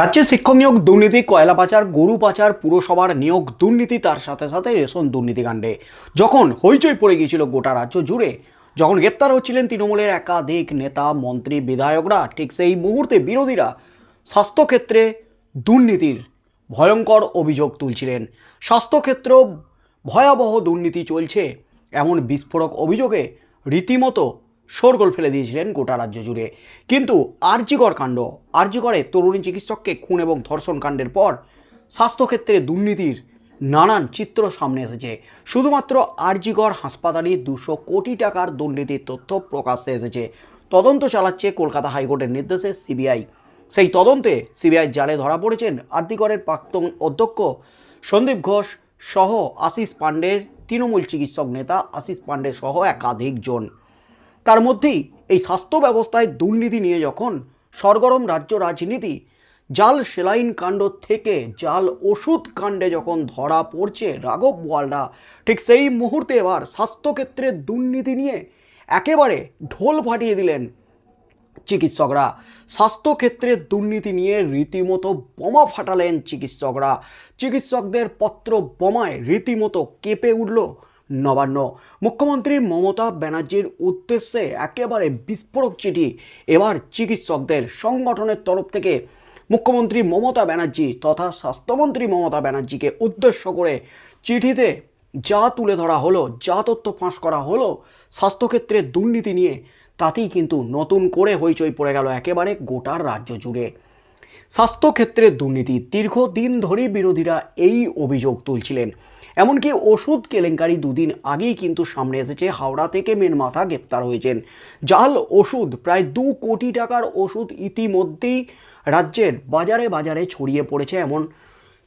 রাজ্যে শিক্ষক নিয়োগ, দুর্নীতি, কয়লা পাচার, গরু পাচার, পুরসভার নিয়োগ, দুর্নীতি, তার সাথে সাথে রেশন দুর্নীতিকাণ্ডে যখন হইচই পড়ে গিয়েছিল গোটা রাজ্য জুড়ে, যখন গ্রেপ্তার হচ্ছিলেন তৃণমূলের একাধিক নেতা, মন্ত্রী, বিধায়করা, ঠিক সেই মুহূর্তে বিরোধীরা স্বাস্থ্যক্ষেত্রে দুর্নীতির ভয়ঙ্কর অভিযোগ তুলছিলেন। স্বাস্থ্যক্ষেত্র ভয়াবহ দুর্নীতি চলছে, এমন বিস্ফোরক অভিযোগে রীতিমতো শোরগোল ফেলে দিয়েছিলেন গোটা রাজ্য জুড়ে। কিন্তু আরজিকর কাণ্ড, আরজিকরে তরুণী চিকিৎসককে খুন এবং ধর্ষণ কাণ্ডের পর স্বাস্থ্যক্ষেত্রে দুর্নীতির নানান চিত্র সামনে এসেছে। শুধুমাত্র আরজিকর হাসপাতালে দুশো কোটি টাকার দুর্নীতির তথ্য প্রকাশ্যে এসেছে। তদন্ত চালাচ্ছে কলকাতা হাইকোর্টের নির্দেশে সিবিআই। সেই তদন্তে সিবিআই জালে ধরা পড়েছেন আরজিকরের প্রাক্তন অধ্যক্ষ সন্দীপ ঘোষ সহ আশিস পাণ্ডের তৃণমূল চিকিৎসক নেতা আশিস পাণ্ডে সহ একাধিক জন তার মধ্যেই এই স্বাস্থ্য ব্যবস্থায় দুর্নীতি নিয়ে যখন সরগরম রাজ্য রাজনীতি, জাল সেলাইন কাণ্ড থেকে জাল ওষুধ কাণ্ডে যখন ধরা পড়ছে রাঘব ওয়ালরা ঠিক সেই মুহূর্তে এবার স্বাস্থ্যক্ষেত্রে দুর্নীতি নিয়ে একেবারে ঢোল ফাটিয়ে দিলেন চিকিৎসকরা। স্বাস্থ্যক্ষেত্রে দুর্নীতি নিয়ে রীতিমতো বোমা ফাটালেন চিকিৎসকরা। চিকিৎসকদের পত্র বোমায় রীতিমতো কেঁপে উঠল নবান্ন। মুখ্যমন্ত্রী মমতা ব্যানার্জির উদ্দেশ্যে একেবারে বিস্ফোরক চিঠি। এবার চিকিৎসকদের সংগঠনের তরফ থেকে মুখ্যমন্ত্রী মমতা ব্যানার্জি তথা স্বাস্থ্যমন্ত্রী মমতা ব্যানার্জিকে উদ্দেশ্য করে চিঠিতে যা তুলে ধরা হলো, যা তথ্য ফাঁস করা হলো, স্বাস্থ্যক্ষেত্রে দুর্নীতি নিয়ে, তাতেই কিন্তু নতুন করে হইচই পড়ে গেল একেবারে গোটা রাজ্য জুড়ে। স্বাস্থ্যক্ষেত্রে দুর্নীতি দীর্ঘদিন ধরেই বিরোধীরা এই অভিযোগ তুলছিলেন। এমনকি ওষুধ কেলেঙ্কারি দুদিন আগেই কিন্তু সামনে এসেছে। হাওড়া থেকে মেন মাথা গ্রেপ্তার হয়েছেন। জাল ওষুধ প্রায় দু কোটি টাকার ওষুধ ইতিমধ্যেই রাজ্যের বাজারে বাজারে ছড়িয়ে পড়েছে এমন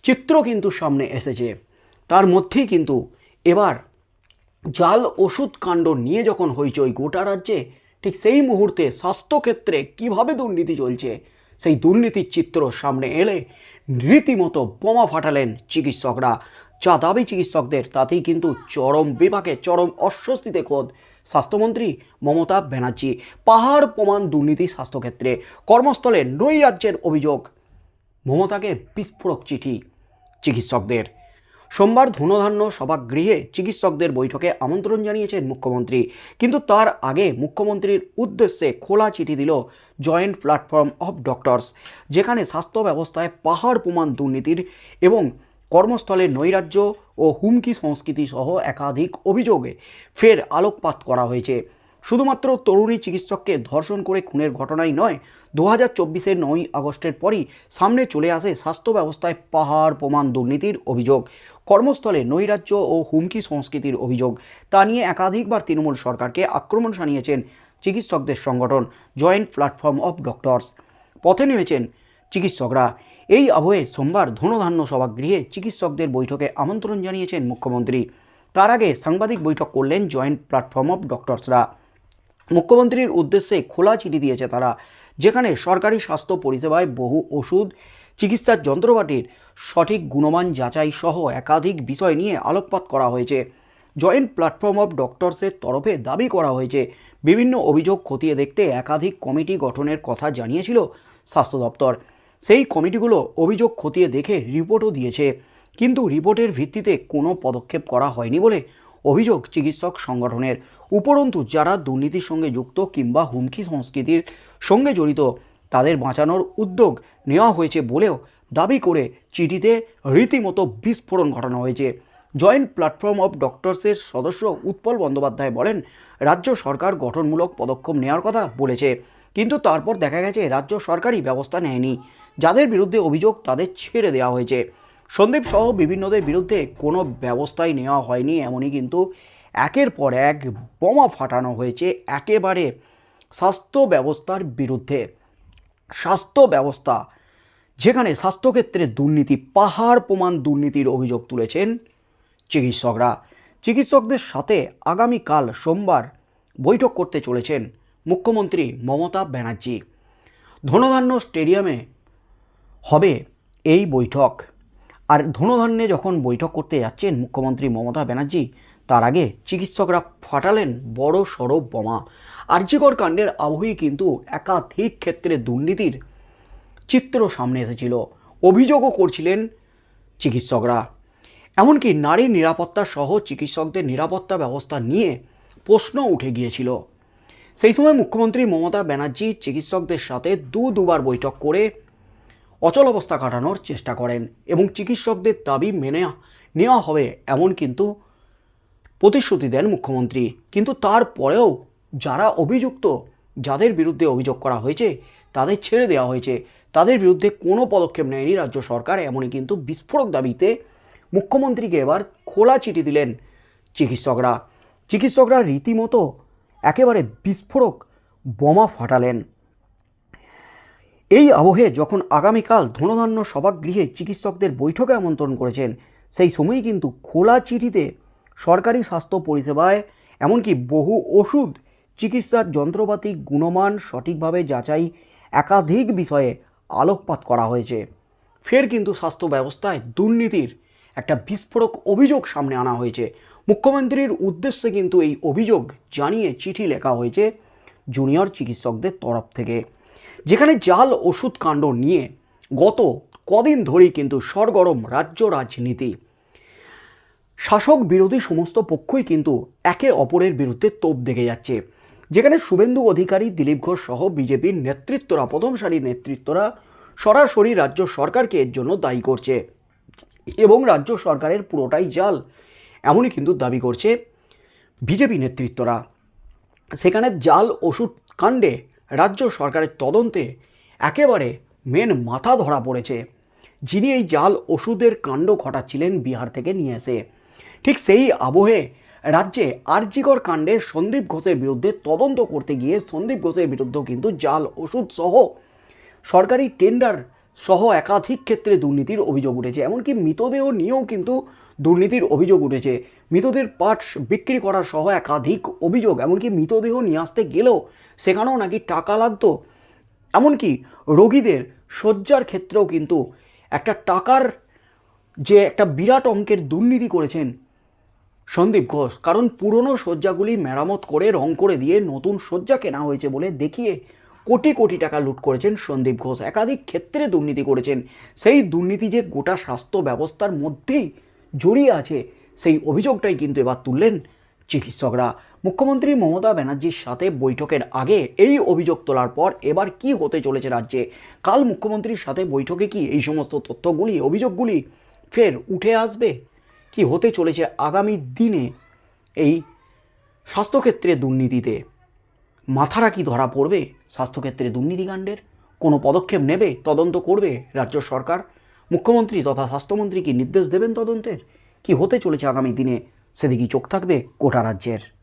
চিত্র কিন্তু সামনে এসেছে। তার মধ্যেই কিন্তু এবার জাল ওষুধ কাণ্ড নিয়ে যখন হইচই গোটা রাজ্যে, ঠিক সেই মুহূর্তে স্বাস্থ্যক্ষেত্রে কীভাবে দুর্নীতি চলছে, সেই দুর্নীতির চিত্র সামনে এলে রীতিমতো বোমা ফাটালেন চিকিৎসকরা। যা দাবি চিকিৎসকদের, তাতেই কিন্তু চরম বিভাগে চরম অস্বস্তিতে খোদ স্বাস্থ্যমন্ত্রী মমতা ব্যানার্জি। পাহাড়, প্রমাণ, দুর্নীতি, স্বাস্থ্যক্ষেত্রে কর্মস্থলে নৈরাজ্যের অভিযোগ। মমতাকে বিস্ফোরক চিঠি চিকিৎসকদের। সোমবার ধনধান্য সভাগৃহে চিকিৎসকদের বৈঠকে আমন্ত্রণ জানিয়েছেন মুখ্যমন্ত্রী। কিন্তু তার আগে মুখ্যমন্ত্রীর উদ্দেশ্যে খোলা চিঠি দিল জয়েন্ট প্ল্যাটফর্ম অফ ডক্টরস, যেখানে স্বাস্থ্য ব্যবস্থায় পাহাড়, প্রমাণ, দুর্নীতির এবং কর্মস্থলে নৈরাজ্য ও হুমকি সংস্কৃতি সহ একাধিক অভিযোগে ফের আলোকপাত করা হয়েছে। শুধুমাত্র তরুণী চিকিৎসককে ধর্ষণ করে খুনের ঘটনাই নয় দু হাজার চব্বিশের নয়ই আগস্টের পরই সামনে চলে আসে স্বাস্থ্য ব্যবস্থায় পাহাড়, প্রমাণ দুর্নীতির অভিযোগ, কর্মস্থলে নৈরাজ্য ও হুমকি সংস্কৃতির অভিযোগ। তা নিয়ে একাধিকবার তৃণমূল সরকারকে আক্রমণ শানিয়েছেন চিকিৎসকদের সংগঠন, জয়েন্ট প্ল্যাটফর্ম অফ ডক্টরস। পথে নেমেছেন চিকিৎসকরা। এই আবহে সোমবার ধনধান্য সভাগৃহে চিকিৎসকদের বৈঠকে আমন্ত্রণ জানিয়েছেন মুখ্যমন্ত্রী। তার আগে সাংবাদিক বৈঠক করলেন জয়েন্ট প্ল্যাটফর্ম অফ ডক্টরসরা। মুখ্যমন্ত্রীর উদ্দেশ্যে খোলা চিঠি দিয়েছে তারা, যেখানে সরকারি স্বাস্থ্য পরিষেবায় বহু ওষুধ, চিকিৎসার যন্ত্রপাতির সঠিক গুণমান যাচাই সহ একাধিক বিষয় নিয়ে আলোকপাত করা হয়েছে। জয়েন্ট প্ল্যাটফর্ম অফ ডক্টরসের তরফে দাবি করা হয়েছে, বিভিন্ন অভিযোগ খতিয়ে দেখতে একাধিক কমিটি গঠনের কথা জানিয়েছিল স্বাস্থ্য দপ্তর। সেই কমিটিগুলো অভিযোগ খতিয়ে দেখে রিপোর্টও দিয়েছে। কিন্তু রিপোর্টের ভিত্তিতে কোনো পদক্ষেপ করা হয়নি বলে অভিযোগ চিকিৎসক সংগঠনের। উপরন্তু যারা দুর্নীতির সঙ্গে যুক্ত কিংবা হুমকি সংস্কৃতির সঙ্গে জড়িত, তাদের বাঁচানোর উদ্যোগ নেওয়া হয়েছে বলেও দাবি করে চিঠিতে রীতিমতো বিস্ফোরণ ঘটানো হয়েছে। জয়েন্ট প্ল্যাটফর্ম অব ডক্টরসের সদস্য উৎপল বন্দ্যোপাধ্যায় বলেন, রাজ্য সরকার গঠনমূলক পদক্ষেপ নেওয়ার কথা বলেছে। কিন্তু তারপর দেখা গেছে রাজ্য সরকারই ব্যবস্থা নেয়নি। যাদের বিরুদ্ধে অভিযোগ তাদের ছেড়ে দেওয়া হয়েছে। সন্দীপ সহ বিভিন্নদের বিরুদ্ধে কোনো ব্যবস্থাই নেওয়া হয়নি এমনই কিন্তু একের পর এক বোমা ফাটানো হয়েছে একেবারে স্বাস্থ্য ব্যবস্থার বিরুদ্ধে। স্বাস্থ্য ব্যবস্থা, যেখানে স্বাস্থ্যক্ষেত্রে দুর্নীতি, পাহাড় প্রমাণ দুর্নীতির অভিযোগ তুলেছেন চিকিৎসকরা। চিকিৎসকদের সাথে আগামীকাল সোমবার বৈঠক করতে চলেছেন মুখ্যমন্ত্রী মমতা ব্যানার্জি। ধনধান্য স্টেডিয়ামে হবে এই বৈঠক। আর ধনধান্যে যখন বৈঠক করতে যাচ্ছেন মুখ্যমন্ত্রী মমতা ব্যানার্জি, তার আগে চিকিৎসকরা ফাটালেন বড় সড়ো বোমা। আর্যিকর কাণ্ডের আবহেই কিন্তু একাধিক ক্ষেত্রে দুর্নীতির চিত্র সামনে এসেছিল। অভিযোগও করছিলেন চিকিৎসকরা। এমনকি নারী নিরাপত্তা সহ চিকিৎসকদের নিরাপত্তা ব্যবস্থা নিয়ে প্রশ্ন উঠে গিয়েছিল। সেই সময় মুখ্যমন্ত্রী মমতা ব্যানার্জি চিকিৎসকদের সাথে দু দুবার বৈঠক করে অচল অবস্থা কাটানোর চেষ্টা করেন এবং চিকিৎসকদের দাবি মেনে নেওয়া হবে এমন কিন্তু প্রতিশ্রুতি দেন মুখ্যমন্ত্রী। কিন্তু তারপরেও যারা অভিযুক্ত, যাদের বিরুদ্ধে অভিযোগ করা হয়েছে, তাদের ছেড়ে দেওয়া হয়েছে। তাদের বিরুদ্ধে কোনো পদক্ষেপ নেয়নি রাজ্য সরকার, এমনই কিন্তু বিস্ফোরক দাবিতে মুখ্যমন্ত্রীকে এবার খোলা চিঠি দিলেন চিকিৎসকরা। চিকিৎসকরা রীতিমতো একেবারে বিস্ফোরক বোমা ফাটালেন। এই আবহে যখন আগামীকাল ধনধান্য সভাগৃহে চিকিৎসকদের বৈঠকে আমন্ত্রণ করেছেন, সেই সময়ই কিন্তু খোলা চিঠিতে সরকারি স্বাস্থ্য পরিষেবায়, এমনকি বহু ওষুধ, চিকিৎসার যন্ত্রপাতি গুণমান সঠিকভাবে যাচাই একাধিক বিষয়ে আলোকপাত করা হয়েছে। ফের কিন্তু স্বাস্থ্য ব্যবস্থায় দুর্নীতির একটা বিস্ফোরক অভিযোগ সামনে আনা হয়েছে। মুখ্যমন্ত্রীর উদ্দেশ্যে কিন্তু এই অভিযোগ জানিয়ে চিঠি লেখা হয়েছে জুনিয়র চিকিৎসকদের তরফ থেকে। যেখানে জাল ওষুধ কাণ্ড নিয়ে গত কদিন ধরেই কিন্তু সরগরম রাজ্য রাজনীতি। শাসক বিরোধী সমস্ত পক্ষই কিন্তু একে অপরের বিরুদ্ধে তোপ দেখে যাচ্ছে। যেখানে শুভেন্দু অধিকারী, দিলীপ ঘোষ সহ বিজেপির নেতৃত্বরা, প্রথম সারির নেতৃত্বরা সরাসরি রাজ্য সরকারকে এর জন্য দায়ী করছে। এবং রাজ্য সরকারের পুরোটাই জাল। এমনই কিন্তু দাবি করছে বিজেপি নেতৃত্বরা। সেখানে জাল, ওষুধ কাণ্ডে রাজ্য সরকারের তদন্তে একেবারে মেন মাথা ধরা পড়েছে। যিনি এই জাল, ওষুধের কাণ্ড ঘটাচ্ছিলেন বিহার থেকে নিয়ে এসে। ঠিক সেই আবহে রাজ্যে আরজিকর কাণ্ডে সন্দীপ ঘোষের বিরুদ্ধে তদন্ত করতে গিয়ে সন্দীপ ঘোষের বিরুদ্ধেও কিন্তু জাল, ওষুধ সহ সরকারি টেন্ডার সহ একাধিক ক্ষেত্রে দুর্নীতির অভিযোগ উঠেছে। এমনকি মৃতদেহ নিয়েও কিন্তু দুর্নীতির অভিযোগ উঠেছে। মৃতদের পার্টস বিক্রি করার সহ একাধিক অভিযোগ, এমনকি মৃতদেহ নিয়ে আসতে গেলেও সেখানেও নাকি টাকা লাগতো। এমনকি রোগীদের শয্যার ক্ষেত্রেও কিন্তু একটা টাকার যে একটা বিরাট অঙ্কের দুর্নীতি করেছেন সন্দীপ ঘোষ, কারণ পুরনো শয্যাগুলি মেরামত করে রং করে দিয়ে নতুন শয্যা কেনা হয়েছে বলে দেখিয়ে কোটি কোটি টাকা লুট করেছেন সন্দীপ ঘোষ। একাধিক ক্ষেত্রে দুর্নীতি করেছেন। সেই দুর্নীতি যে গোটা স্বাস্থ্য ব্যবস্থার মধ্যেই জড়িয়ে আছে, সেই অভিযোগটাই কিন্তু এবার তুললেন চিকিৎসকরা। মুখ্যমন্ত্রী মমতা ব্যানার্জির সাথে বৈঠকের আগে এই অভিযোগ তোলার পর এবার কি হতে চলেছে রাজ্যে? কাল মুখ্যমন্ত্রীর সাথে বৈঠকে কি এই সমস্ত তথ্যগুলি, অভিযোগগুলি ফের উঠে আসবে? কি হতে চলেছে আগামী দিনে এই স্বাস্থ্যক্ষেত্রে দুর্নীতিতে? মাথারা কি ধরা পড়বে? স্বাস্থ্যক্ষেত্রে দুর্নীতিকাণ্ডের কোনো পদক্ষেপ নেবে, তদন্ত করবে রাজ্য সরকার? মুখ্যমন্ত্রী তথা স্বাস্থ্যমন্ত্রী কি নির্দেশ দেবেন তদন্তের? কি হতে চলেছে আগামী দিনে? সেদিকেই চোখ থাকবে গোটা রাজ্যের।